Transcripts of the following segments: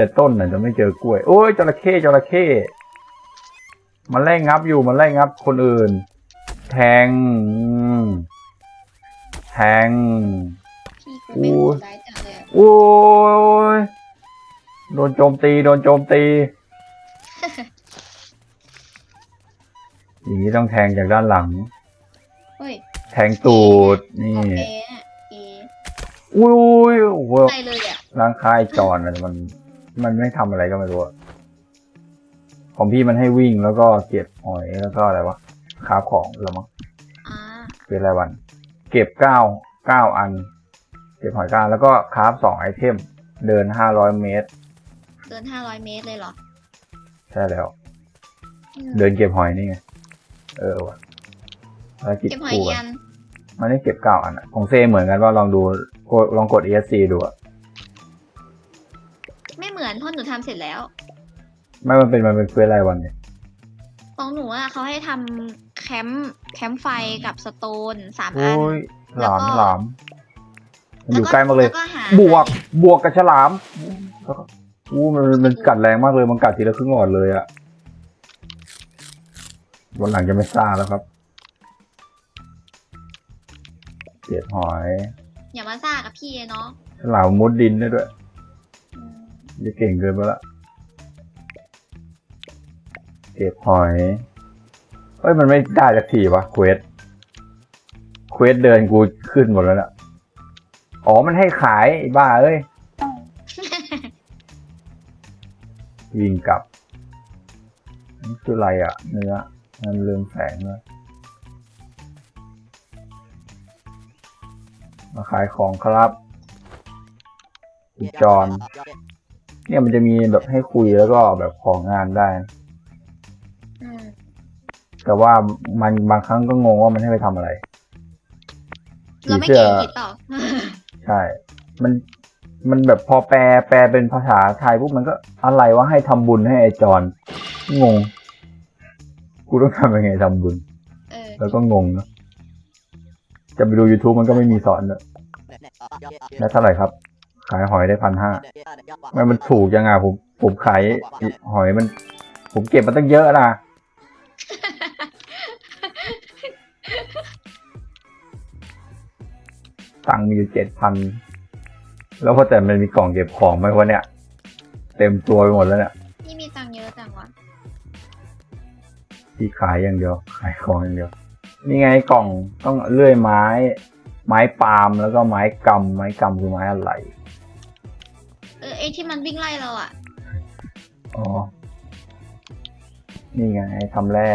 แต่ต้นน่ะจะไม่เจอกล้วย โอ้ยจระเข้จระเข้มันไล่งับอยู่มันไล่งับคนอื่น แทงอืมแทงพี่กูไม่โหดร้ายจังเลยอะโอ้ยโดนโจมตี โดนโจมตี อย่างนี้ต้องแทงจากด้านหลัง เฮ้ยแทงตูดนี่ ของเอน่ะเออุ้ยโอ้โหไปเลยอะ ร่างคายจอนอะมัน มันไม่ทำอะไรก็ไม่รู้อะของพี่มันให้วิ่งแล้วก็เก็บหอยแล้วก็อะไรวะคราฟของแล้วมั้งอ่าเป็นรายวัน เก็บเก้าเก้าอัน เก็บหอยเก้าแล้วก็คราฟสองไอเทม เดินห้าร้อยเมตร เดินห้าร้อยเมตรเลยเหรอ ใช่แล้วอืมเดินเก็บหอยนี่ไง เออว่ะภารกิจเก็บหอยคู่อีกกัอันนมันได้เก็บเก้าอันอะของเซเหมือนกันว่าลองดูกดลองกด ESC ดูอะ ไม่เหมือนเพราะหนูทำเสร็จแล้ว ไม่มันเป็นมันเป็นเควสรายวันเนี่ยของหนูอะเขาให้ทำแคมป์แคมป์ไฟกับสโตนสามโอ้อันยหลามแล้วก็ หลามมันอยู่ใกล้มากเลย แวก็หาบวกบวกกับฉลามแล้วก็อู้มันมันกัดแรงมากเลย มันกัดทีละครึ่งหลอดเลยอะวันหลังจะไม่ซ่าแล้วครับเกล็ดหอยอย่ามาซ่ากับพี่เนาะฉลามมุดดินได้ด้วยอื มจะเก่งเกินไปละ เก็บหอย เฮ้ย มันไม่ได้สักทีวะเควส เควสเดินกูขึ้นหมดแล้วน่ะอ๋อ มันให้ขายไอ้บ้าเอ้ย วิ่งกลับนี่คืออะไรอะ เนื้อมันเรืองแสงเลยมาขายของครับคุณจอน เนี่ยมันจะมีแบบให้คุยแล้วก็แบบของงานได้ อืมแต่ว่ามันบางครั้งก็งงว่ามันให้ไปทำอะไร เราไม่ผีเสื้เก่องอังกฤษเปล่า ใช่ มัน มันแบบพอแปล แปลเป็นภาษาไทยปุ๊บมันก็อะไรว่าให้ทำบุญให้ไอจอน งง กูต้องทำยังไงทำบุญ เออแล้วก็งงเนอะจะไปดู YouTube มันก็ไม่มีสอนเลยแล้วเท่าไหร่ครับ ขายหอยได้พันห้าไม่มันถูกยังไงผมผมขายหอยมัน ผมเก็บมาตั้งเยอะนะตังค์มีอยู่เจ็ดพันแล้วพอแต่มันมีกล่องเก็บของไหมวะเนี่ย เต็มตัวไปหมดแล้วเนี่ยนี่มีตังค์เยอะจังวะที่ขายอย่างเดียว ขายของอย่างเดียวนี่ไงกล่องต้องเลื่อยไม้ ไม้ปาล์มแล้วก็ไม้กำไม้กำคือไม้อะไรเออ ไอที่มันวิ่งไล่เราอะ อ๋อ นี่ไงทำแร่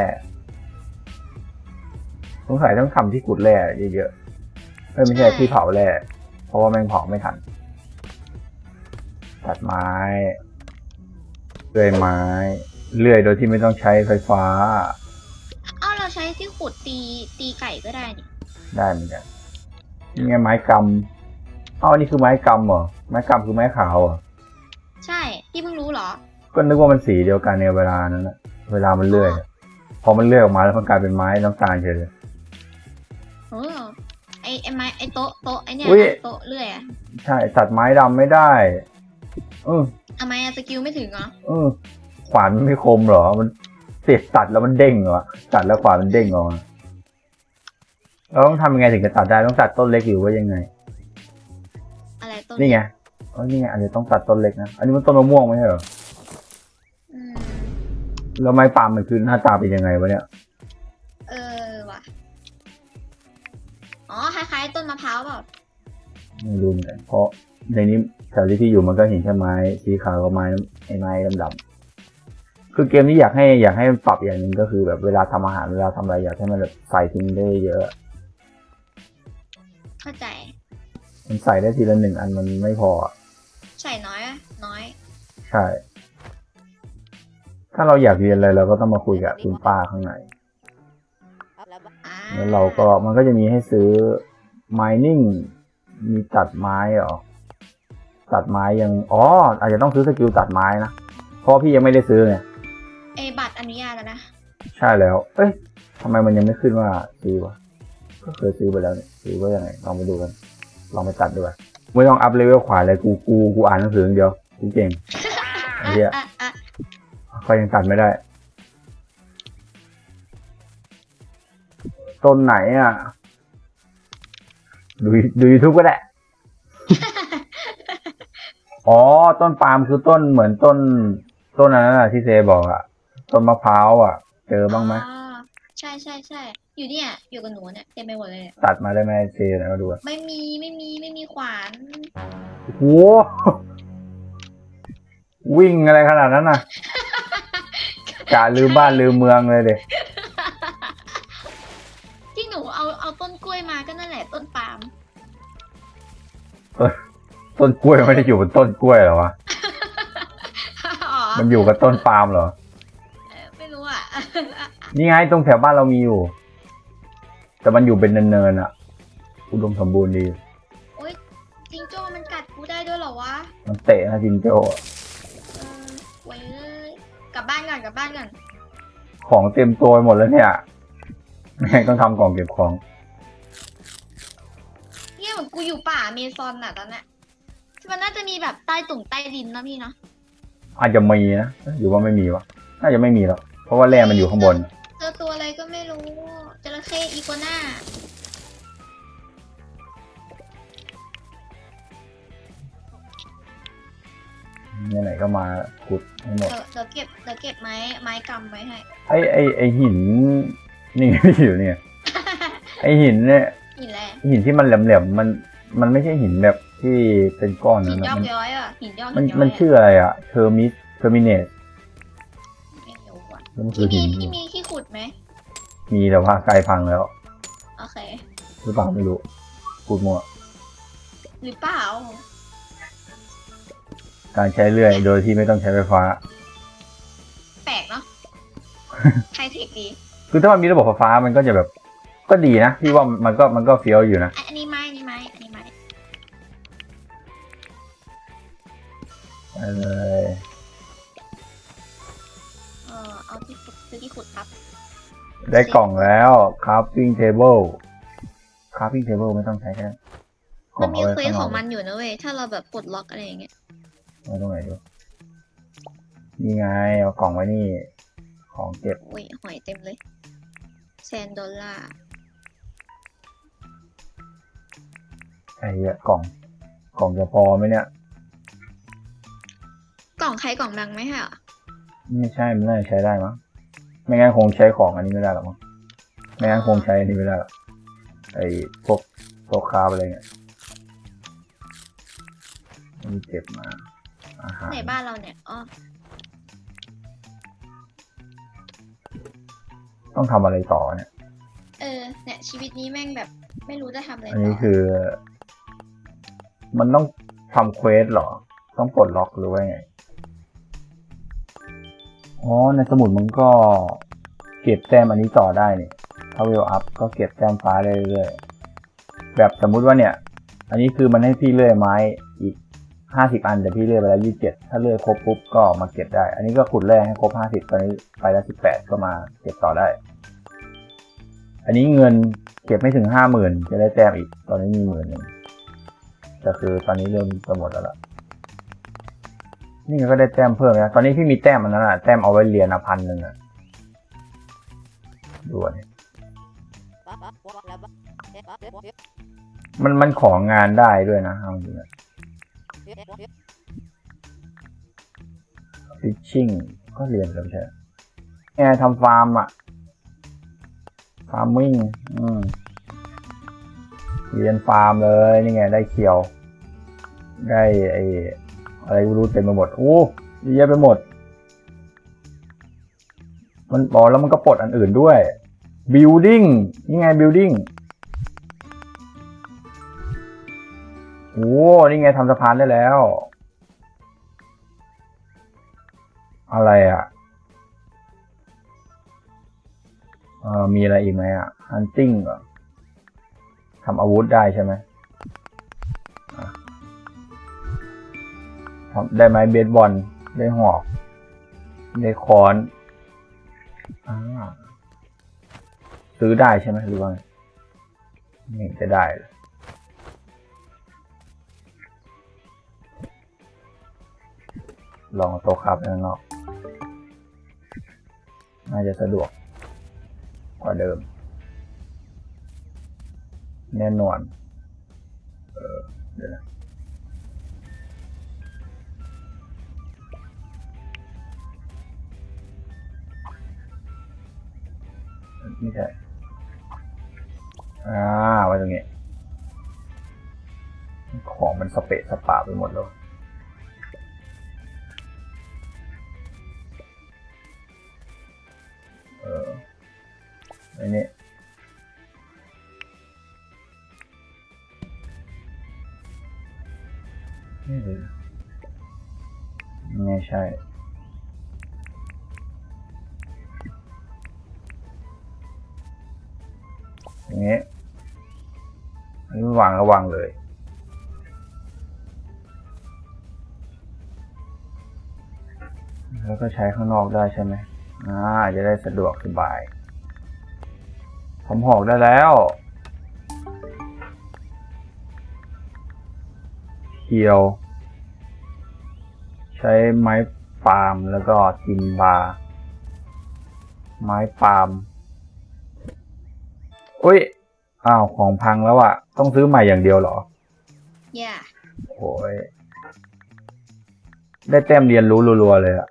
สงสัยต้องทำที่ขุดแร่เยอะๆเอ้ยไม่ใช่ใช่ ที่เผาแร่เพราะว่าแม่งเผาไม่ทันตัดไม้เลื่อยไม้เลื่อยโดยที่ไม่ต้องใช้ไฟฟ้า เอ้าเราใช้ที่ขุดตีตีไก่ก็ได้นี่ได้เหมือนกันนี่ไงไม้กำเอ้าอันนี่คือไม้กำเหรอ ไม้กำคือไม้ขาวเหรอใช่ พี่เพิ่งรู้เหรอ ก็นึกว่ามันสีเดียวกันในเวลานั้นนะเวลามันเลื่อยพอมันเลื่อยออกมาแล้วมันกลายเป็นไม้น้ำตาลเฉยเลยเออไอไอไม้ไอโต๊ะโต๊ะไอเนี่ยอุ๊ย โต๊ะเลื่อยอะใช่ตัดไม้ดำไม่ได้ เออทำไมอะสกิลไม่ถึงเหรอเออขวานมันไม่คมเหรอ มันเสียบตัดแล้วมันเด้งเหรอตัดแล้วขวานมันเด้งออกมาเราต้องทำยังไงถึงจะตัดได้ต้องตัดต้นเล็กหรือว่ายังไง อะไรต้นนี่ไง อ๋อนี่ไงอันนี้ต้องตัดต้นเล็กนะ อันนี้มันต้นมะม่วงไม่ใช่เหรออืมแล้วไม้ปาล์มมันคือหน้าตาเป็นยังไงวะเนี่ย เออว่ะ อ๋อ คล้ายๆ ต้นมะพร้าวเปล่า ไม่รู้เหมือนกันเพราะในนี้แถวที่พี่อยู่มันก็เห็นแค่ไม้สีขาวกับไม้ไอ้ไม้ดำๆคือเกมนี้อยากให้อยากให้มันปรับอย่างหนึ่งก็คือ แบบเวลาทำอาหารเวลาทำอะไรอยากให้มันแบบใส่ทิ้งได้เยอะ เข้าใจ มันใส่ได้ทีละหนึ่งอันมันไม่พออะ ใส่น้อยอะน้อย ใช่ ถ้าเราอยากเรียนอะไรเราก็ต้องมาคุยกับคุณป้าข้างใน อ่าแล้วเราก็มันก็จะมีให้ซื้อ mining มีตัดไม้เหรอ ตัดไม้ยัง อ๋อ อาจจะต้องซื้อสกิลตัดไม้นะ เพราะพี่ยังไม่ได้ซื้อไงไอบัตรอนุญาตแล้วนะ ใช่แล้ว เอ้ยทำไมมันยังไม่ขึ้นว่าซื้อวะ ก็เคยซื้อไปแล้วเนี่ยซื้อว่ายังไง ลองไปดูกัน ลองไปตัดด้วย ไม่ต้องอัพเลเวลขวาเลยกูกูกูอ่านหนังสืออย่างเดียวกูเก่งไอ้เหี้ยอะอะก็ยังตัดไม่ได้ ต้นไหนอะ ดูดูยูทูบก็ได้ อ๋อ ต้นปาล์มคือต้นเหมือนต้น ต้นอันนั้นอะที่เซบอกอะ ต้นมะพร้าวอะ เจอบ้างไหมอ๋อใช่ใช่ใช่ อยู่เนี่ย อยู่กับหนูเนี่ยเต็มไปหมดเลยเนี่ยตัดมาได้ไหมเซไหนมาดูอะไม่มีไม่มีไม่มีขวานโอ้โหวิ่งอะไรขนาดนั้นน่ะกะลืมบ้านลืมเมืองเลยเด็ที่หนูเอาเอาต้นกล้วยมาก็นั่นแหละต้นปาล์มต้นกล้วยไม่ได้อยู่บนต้นกล้วยเหรอวะอ๋อมันอยู่กับต้นปาล์มเหรอ เออไม่รู้อะ นี่ไงตรงแถวบ้านเรามีอยู่ แต่มันอยู่เป็นเนินๆอะ อุดมสมบูรณ์ดี โอ๊ยจิงโจ้มันกัดกูได้ด้วยเหรอวะมันเตะนะจินโจ้อะเออไว้เลยกลับบ้านก่อนกลับบ้านก่อนของเต็มตัวไปหมดแล้วเนี่ยแม่งต้องทำกล่องเก็บของ เนี่ยเหมือนกูอยู่ป่าเมซอนอะตอนเนี้ยมันน่าจะมีแบบใต้ตุ่งใต้ดินนะพี่เนาะอาจจะมีนะหรือว่าไม่มีวะน่าจะไม่มีหรอกเพราะว่าแร่มันอยู่ข้างบน เจอตัวอะไรก็ไม่รู้จระ เข้อีกัวน่าเนี่ยไหนก็มาขุดให้หมด เดี๋ยวเดี๋ยวเก็บเดี๋ยวเก็บไม้ไม้กำไว้ให้ ไอ้ไอ้ไอ้หินนี่อยู่เนี่ย ไอ้หินเนี่ย หินแหละหินที่มันแหลมๆมันมันไม่ใช่หินแบบที่เป็นก้อนหินนะยอกมันย้อยอะหินยอกมันย้อยมันอะชื่ออะไรอะเทอร์มิสเทอร์มิเนตไม่รู้อะแล้วมันคืพี่อมีหินพี่มีที่ขุดไหม มีแต่ว่าไกลพังแล้วโอเค หรือเปล่าไม่รู้พูดมั่วหรือเปล่า การใช้เลื่อยโดยที่ไม่ต้องใช้ไฟฟ้า แปลกเนาะ ไฮเทคดี คือถ้ามันมีระบบไฟฟ้ามันก็จะแบบ ก็ดีนะพี่ว่ามันก็มันก็เฟี้ยวอยู่นะอันนี้ไม้อันนี้ไม้อันนี้ไม้เออเออเอาที่ขุดซื้อที่ขุดครับ ได้กล่องแล้ว crafting table crafting table ไม่ต้องใช้แค่กล่มัอนงมีเอาไว้เควสข้างนขออกงมันอยู่นะเว้ย ถ้าเราแบบปลดล็อกอะไรอย่างเงี้ย ไว้ตรงไหนดูนี่ไงเอากล่องไว้นี่ ของเก็บ โอ้ยหอยเต็มเลยแซนดอลลาร์ไอ้เหี้ยกล่อง กล่องจะพอไหมเนี่ย กล่องใครกล่องดังไหมฮะไม่ใช่มันน่าจะใช้ได้มั้ง ไม่งั้นคงใช้ของอันนี้ไม่ได้หรอกมั้งไม่งั้นคงใช้อันนี้ไม่ได้หรอกไอ้พวกพวกคาร์บอะไรเงี้ยนี่เก็บมาอาหารในบ้านเราเนี่ยอ๋อต้องทำอะไรต่อเนี่ย เออ เนี่ย ชีวิตนี้แม่งแบบ ไม่รู้จะทำอะไรอันต่นี้อคือ มันต้องทำเควสเหรอ ต้องปลดล็อกหรือว่าไง อ๋อ ในสมุดมันก็เก็บแต้มอันนี้ต่อได้เนี่ถ้าเวลอัพก็เก็บแต้มฟ้าเรื่อยๆ แบบสมมุติว่าเนี่ย อันนี้คือมันให้พี่เลื่อยไม้อีกห้าสิบอันแต่พี่เลื่อยไปแล้วยี่สิบเจ็ดถ้าเลื่อยครบปุ๊บก็มาเก็บได้ อันนี้ก็ขุดแร่ให้ครบห้าสิบตอนนี้ไปแล้วสิบแปดก็มาเก็บต่อได้ อันนี้เงินเก็บไม่ถึงห้าหมื่นจะได้แต้มอีก ตอนนี้มีหมื่นหนึ่งแต่คือตอนนี้เริ่มจะหมดแล้วล่ะ นี่ก็ได้แต้มเพิ่มนะตอนนี้พี่มีแต้มอันนั้นอะแต้มเอาไว้เรียนอะพันหนึ่งอะดูอันนี้มันมันของงานได้ด้วยนะเอาจริงอะฟิชชิ่งก็เรียนแล้วใช่ไหมไงทำฟาร์มอะฟาร์มมิ่งอืมเรียนฟาร์มเลย นี่ไง ได้เคียว ได้ไอ อะไรไม่รู้เต็มไปหมดโอ้เยอะแยะไปหมด มันบอกแล้วมันก็ปลดอันอื่นด้วย building นี่ไง building โอ้นี่ไงทำสะพานได้แล้ว อะไรอะเออมีอะไรอีกไหมอะ hunting เหรอทำอาวุธได้ใช่ไหม ครับได้ไม้เบสบอลได้หอกได้ค้อนอซื้อได้ใช่ไหมหรือว่าไงไม่จะได้ลองโต๊ะครับไปข้างนอกน่าจะสะดวกกว่าเดิม แน่นอน เออเดี๋ยวนะ ไม่ใช่ อ่าไว้ตรงนี้ ของมันสเปะสปะไปหมดแล้วเอออ้นี่นี่เลยไม่ใช่างระวังเลย แล้วก็ใช้ข้างนอกได้ใช่ไหมอ่าจะได้สะดวกสบายทำหอกได้แล้วเคียว ใช้ไม้ปาล์มแล้วก็ทิมบา ไม้ปาล์มอุ้ย อ้าวของพังแล้วอะต้องซื้อใหม่อย่างเดียวเหรออย่าโอ้ยได้แต้มเรียนรู้รัวๆเลยอะ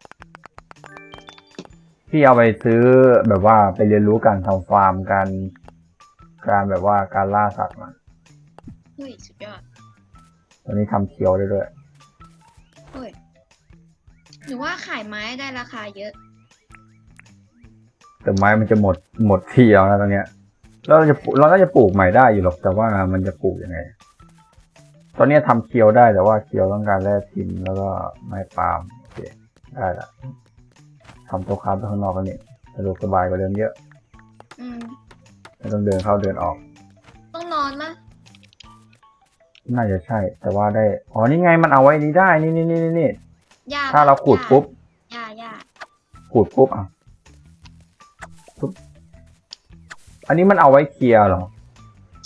พี่เอาไปซื้อแบบว่าไปเรียนรู้การทำฟาร์มการการแบบว่าการล่าสัตว์มาเฮ้ยสุดยอดตอนนี้ทำเคียวได้ด้วยเฮ้ยหรือว่าขายไม้ได้ราคาเยอะ แต่ไม้มันจะหมดหมดที่แล้วนะตอนเนี้ยแล้ว เราจะปลูกเราน่าจะปลูกใหม่ได้อยู่หรอกแต่ว่ามันจะปลูกยังไง ตอนเนี้ยทำเคียวได้แต่ว่าเคียวต้องการแร่ทิมแล้วก็ไม้ปาล์มโอเคได้ละทำโต๊ะค้าไปข้างนอกกันนี่สะดวกสบายกว่าเดิมเยอะอืมไม่ต้องเดินเข้าเดินออก ต้องนอนมะน่าจะใช่ แต่ว่าได้ อ๋อ นี่ไงมันเอาไว้นี้ได้ นี่นี่นี่นี่นี่ยาถ้าเราขูดปุ๊บยาย่าขูดปุ๊บอะปุ๊บ อันนี้มันเอาไว้เคลียร์เหรอ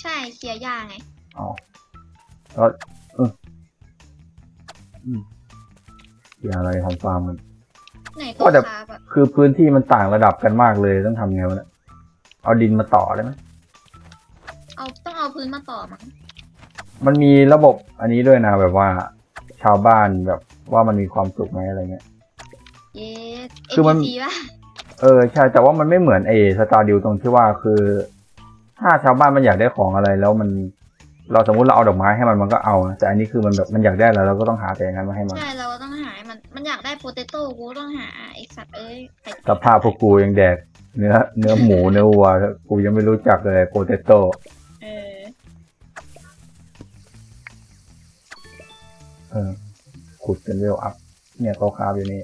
ใช่เคลียร์ยาไง อ๋อแล้วเอออืมเคลียร์อะไรทำฟาร์มมัน ไหนก็ตัวแต่ คาแบบคือพื้นที่มันต่างระดับกันมากเลยต้องทำไงวะเนี่ยเอาดินมาต่อได้ไหมเอาต้องเอาพื้นมาต่อมั้งมันมีระบบอันนี้ด้วยนะแบบว่า ชาวบ้านแบบว่ามันมีความสุขไหมอะไรเงี้ย เย้คือมัน APC ป่ะ เออใช่แต่ว่ามันไม่เหมือนเอสตาร์ดิวตรงที่ว่าคือ ถ้าชาวบ้านมันอยากได้ของอะไร แล้วมันเราสมมุติเราเอาดอกไม้ให้มันมันก็เอานะแต่อันนี้คือมันแบบมันอยากได้แล้วเราก็ต้องหาแต่อย่างนั้นมาให้มัน ใช่เราก็ต้องหาให้มันมันอยากได้โปเตโต้กูก็ต้องหาไอสัตว์เอ้ยใครจะสภาพพวกกูยังแดกเนื้อเนื้อหมูเนื้อวัวกูยังไม่รู้จักเลยโปเตโต้เออเออขุดเป็นเวลอัพเนี่ยโตคาบอยู่นี่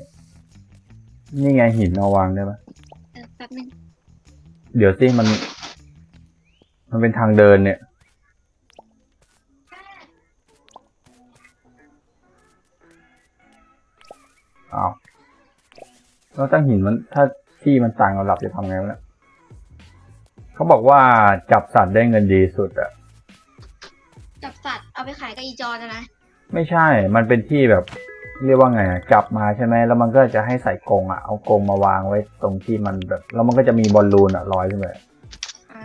นี่ไงหินเอาวางได้ปะเออ แป๊บนึงเดี๋ยวสิมัน มันเป็นทางเดินเนี่ย อ้าวแล้วถ้าหินมันถ้าที่มันต่างระดับจะทำไงวะเนี่ยเขาบอกว่าจับสัตว์ได้เงินดีสุดอะจับสัตว์เอาไปขายกับอีจอนนะนะ ไม่ใช่ มันเป็นที่แบบ เรียกว่าไงอะจับมาใช่ไหมแล้วมันก็จะให้ใส่กรงอะเอากรงมาวางไว้ตรงที่มันแบบแล้วมันก็จะมีบอลลูนอะลอยขึ้นไปอ่า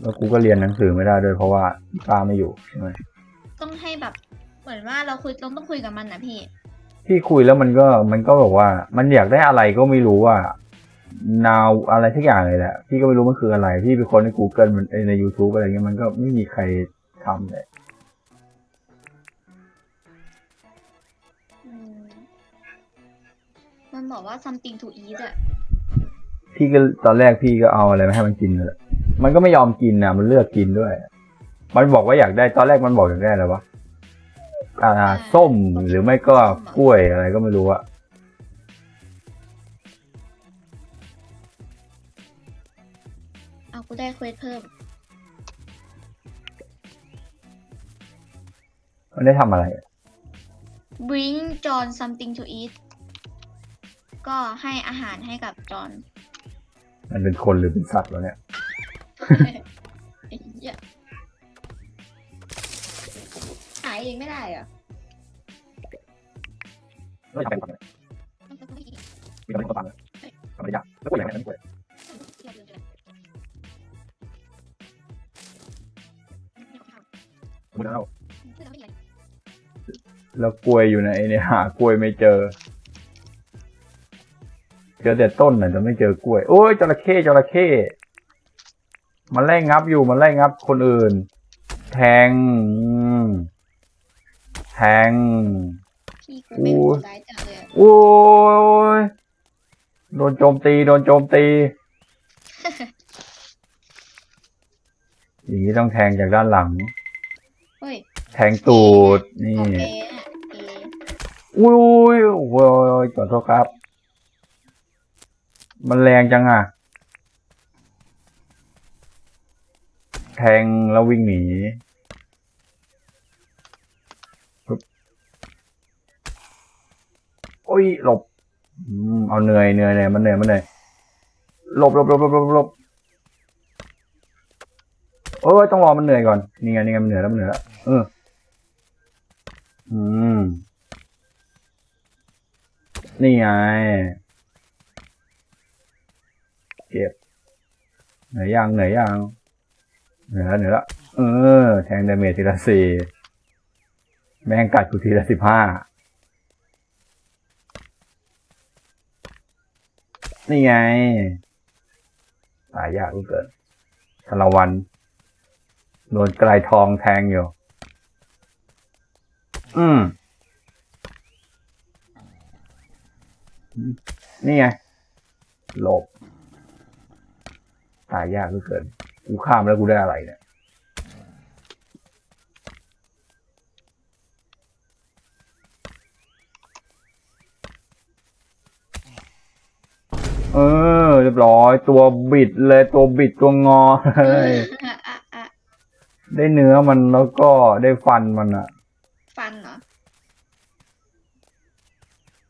แล้วกูก็เรียนหนังสือไม่ได้ด้วยเพราะว่าป้าไม่อยู่ใช่ไหมต้องให้แบบเหมือนว่าเราคุยเราต้องคุยกับมันนะพี่พี่คุยแล้วมันก็มันก็บอกว่า มันอยากได้อะไรก็ไม่รู้ว่า now อะไรทุกอย่างเลยแหละพี่ก็ไม่รู้มันคืออะไร พี่ไปค้นใน Google มันเอ้ยใน YouTube อะไรเงี้ยมันก็ไม่มีใครทำเลยอืมมันบอกว่า something to eat อะพี่ก็ตอนแรกพี่ก็เอาอะไรมาให้มันกินเลยมันก็ไม่ยอมกินนะมันเลือกกินด้วย มันบอกว่าอยากได้ตอนแรกมันบอกอยากได้อะไรวะอ่า ส้มหรือไม่ก็กล้วยอะไรก็ไม่รู้อะูได้เควสเพิ่ม มันได้ทำอะไร bring John something to eat ก็ให้อาหารให้กับจอน มันเป็นคนหรือเป็นสัตว์แล้วเนี่ยหายเองไม่ได้เหรอไม่เป็นคนมีคนฟังเลย แล้วกล้วยอยู่ไหนเนี่ยหากล้วยไม่เจอ เจอแต่ต้นน่ะจะไม่เจอกล้วย โอ้ยจระเข้จระเข้มันไล่งับอยู่มันไล่งับคนอื่น แทงอืมแทงพี่กูไม่โหดร้ายจังเลยอะโอ้ยโดนโจมตี โดนโจมตี อย่างนี้ต้องแทงจากด้านหลัง เฮ้ยแทงตูด นี่ออกเอน่ะเออุ้ยโอ้ยขอโทษครับ มันแรงจังอะ แทงแล้ววิ่งหนีปึ๊บโอ้ยหลบเอาเหนื่อยเหนื่อยเหนื่อยมันเหนื่อยมันเหนื่อยหลบหลบหลบหลบหลบหลบเออต้องรอมันเหนื่อยก่อนนี่ไงนี่ไงมันเหนื่อยแล้วมันเหนื่อยแล้วเอออืม นี่ไง เก็บ เหนื่อยยังเหนื่อยยังเหนื่อยแล้วเหนื่อยแล้วเออ แทงดาเมจทีละสี่แม่งกัดกูทีละสิบห้านี่ไง ตายยากเหลือเกินชาละวัน โดนไกลทองแทงอยู่ อืม นี่ไง หลบ ตายยากเหลือเกิน กูข้ามแล้วกูได้อะไรเนี่ย เออ เรียบร้อย ตัวบิดเลยตัวบิดตัวงอเลยอะอะอะได้เนื้อมันแล้วก็ได้ฟันมันอะฟันเหรอ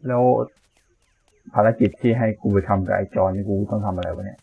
แล้ว ภารกิจที่ให้กูไปทำกับไอจอนนี่กูต้องทำอะไรวะเนี่ย